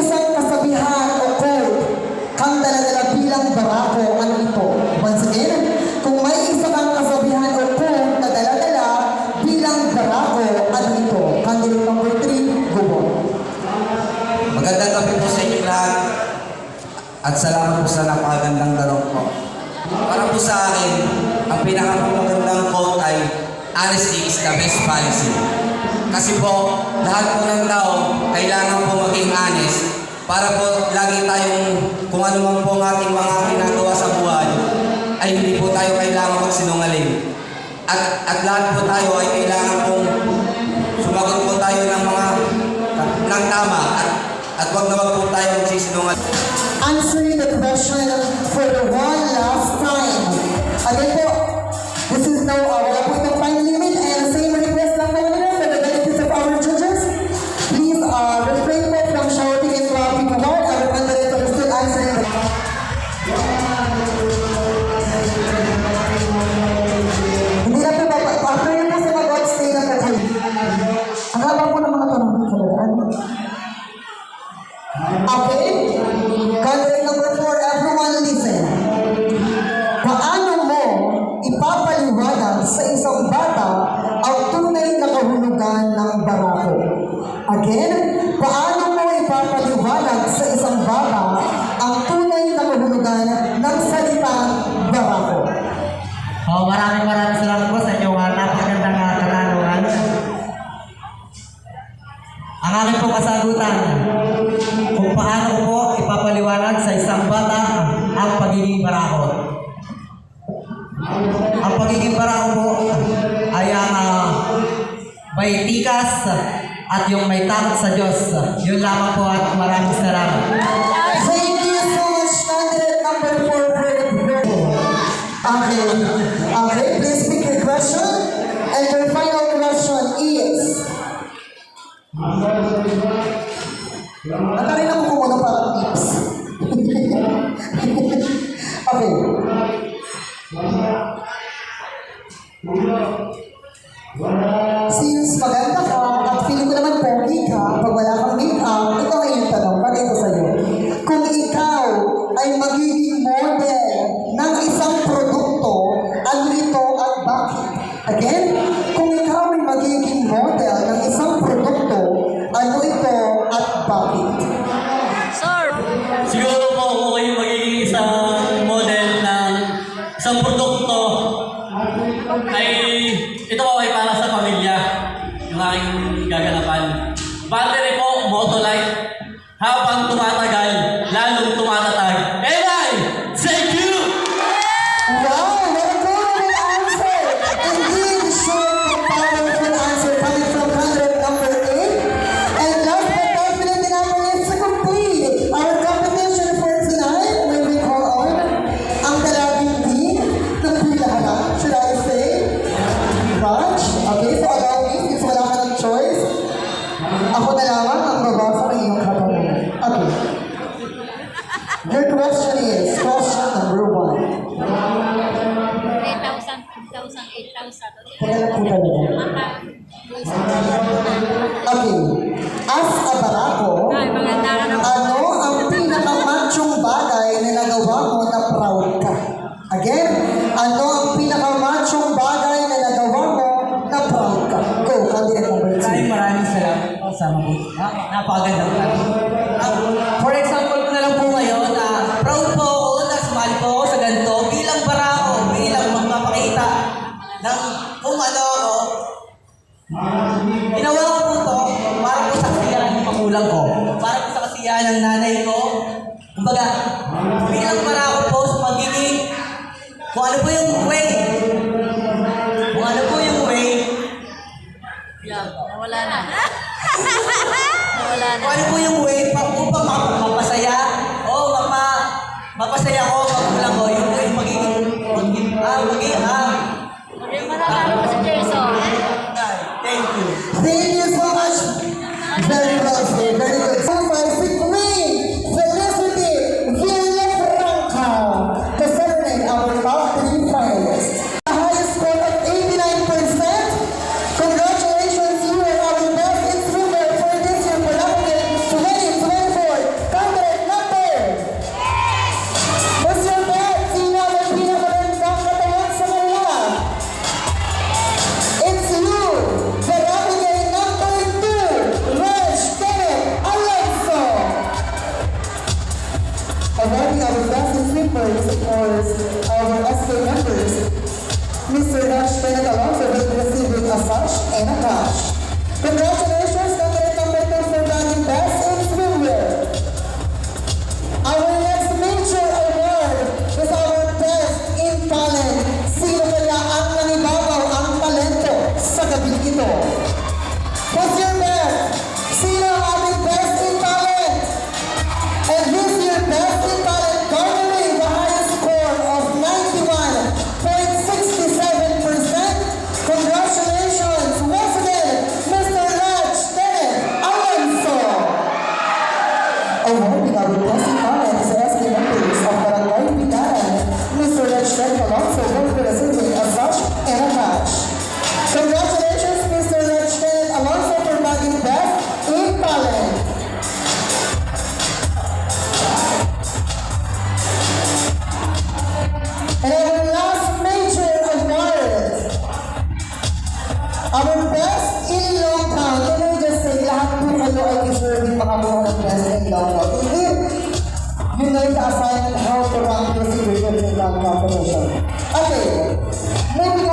isang kasabihan o quote kang daladala bilang barako, ano ito? Once again, kung may isa kang kasabihan o quote na daladala bilang barako, ano ito? Candidate number 3, go on. Magandang gabi po sa inyo lahat. At salamat po sa napakagandang tanong po. Para po sa akin, ang pinakamagandang quote ay, Honesty is the best policy. Kasi po, lahat po ng tao, kailangan po maging honest para po lagi tayong, kung ano man po ang ating mga ginagawa sa buhay, ay hindi po tayo kailangan magsinungaling. At, at lahat po tayo ay kailangan pong sumagot po tayo ng mga ng tama at at wag na wag po tayo magsisinungaling. answering the question for the one last time. Again po, this is no, uh, takot sa Diyos. Yun lamang po at maraming salamat. Thank you so much, candidate number four for the proposal. Okay. Okay, please pick your question. And your final question is... Natarin isang Maraming maraming salamat po sa mabuti. Napakagandang tanong. Ah, for example ko na lang po ngayon na proud po ako na sumali po sa ganito bilang barako, bilang magpapakita ng kung ano ako. Ginawa ko po to para po sa kasiyahan ng magulang ko, para po sa kasiyahan ng nanay ko. Kumbaga, bilang barako po sa pagiging kung ano po yung ah magiging ah Maging mananalo Jason. thank you Thank you so much. Very well said. Very good. So far, our SK members, Mr. Ash Benedalon for the receiving a and a cash. mga professor. Okay, maybe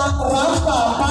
รับตาอไ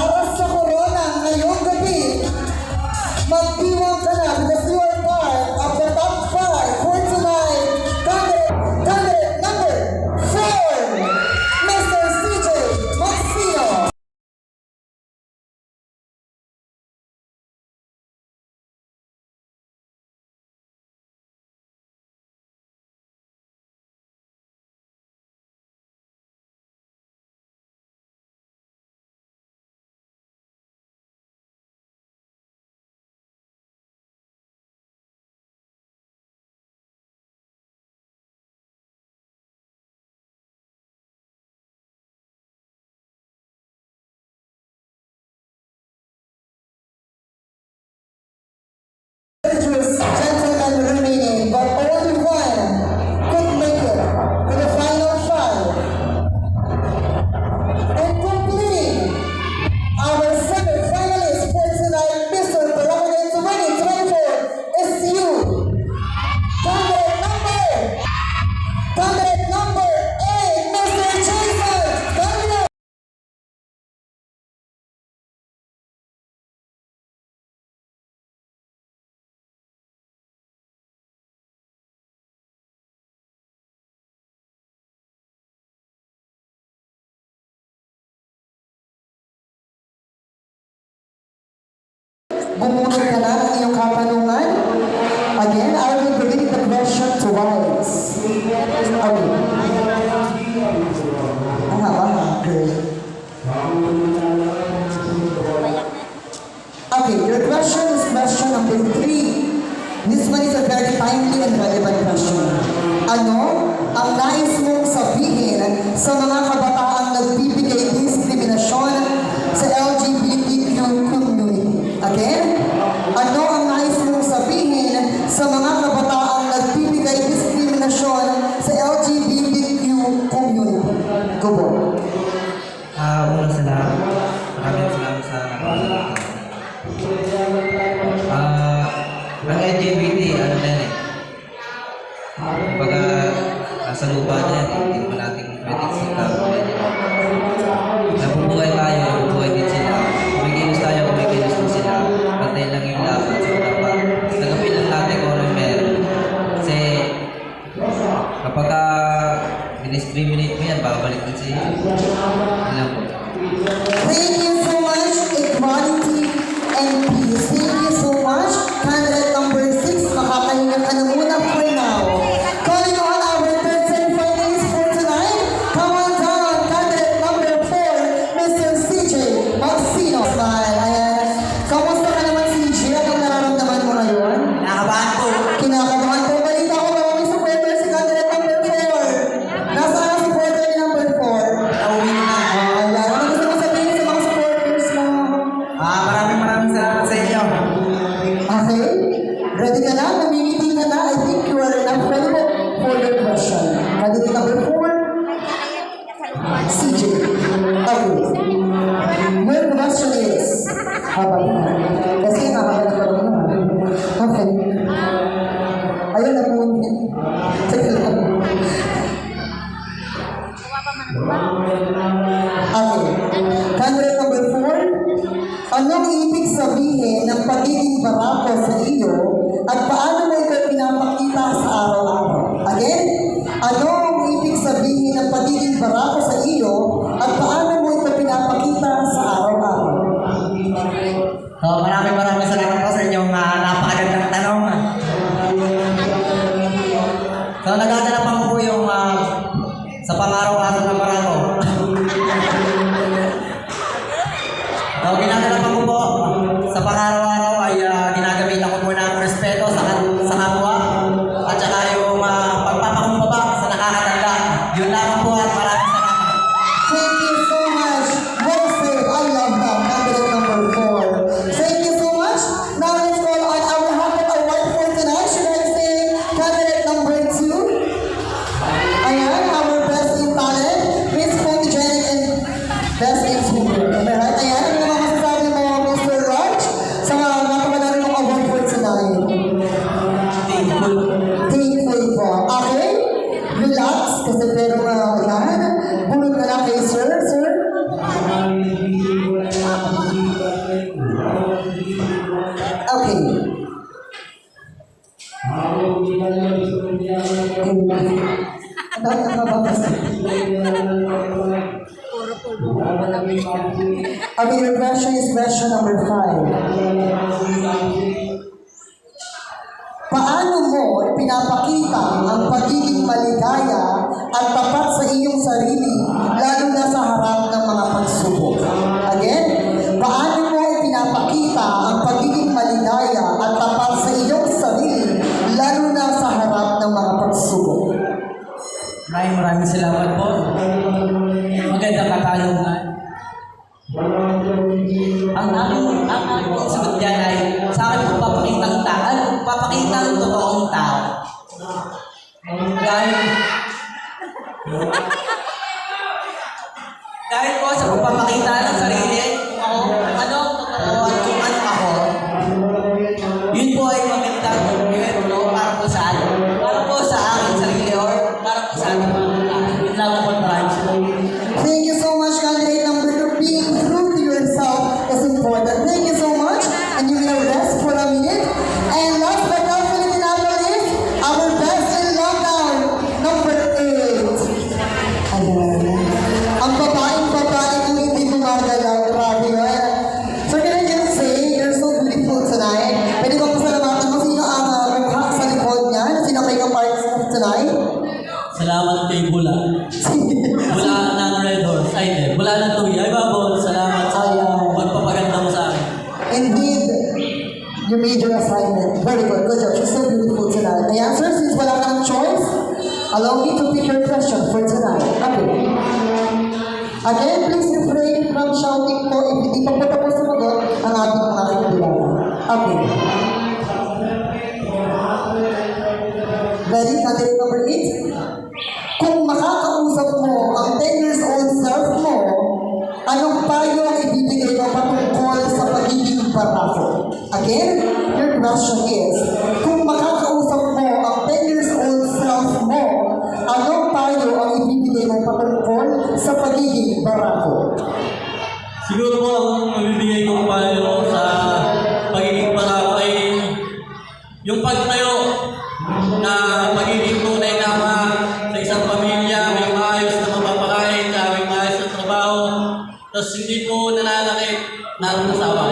Gumulong ka na ng iyong kapanungan? Again, I will repeat the question twice. Okay. Ang haba ha. Okay, your question is question number three. This one is a very timely and relevant question. Ano ang nais mong sabihin sa mga kabataang nagbibigay diskriminasyon sa LGBT yung mga dapat nakababasa. Puro pulbo ko na I mean, your question is question number five. Paano mo ipinapakita ang pagiging maligaya at tapat sa iyong sarili, lalo na sa harap ng mga pagsubok? makita ng totoong tao. Dahil, dahil po sa pagpapakita ng Ready? Category number 8? Kung maka 那我们知道吧？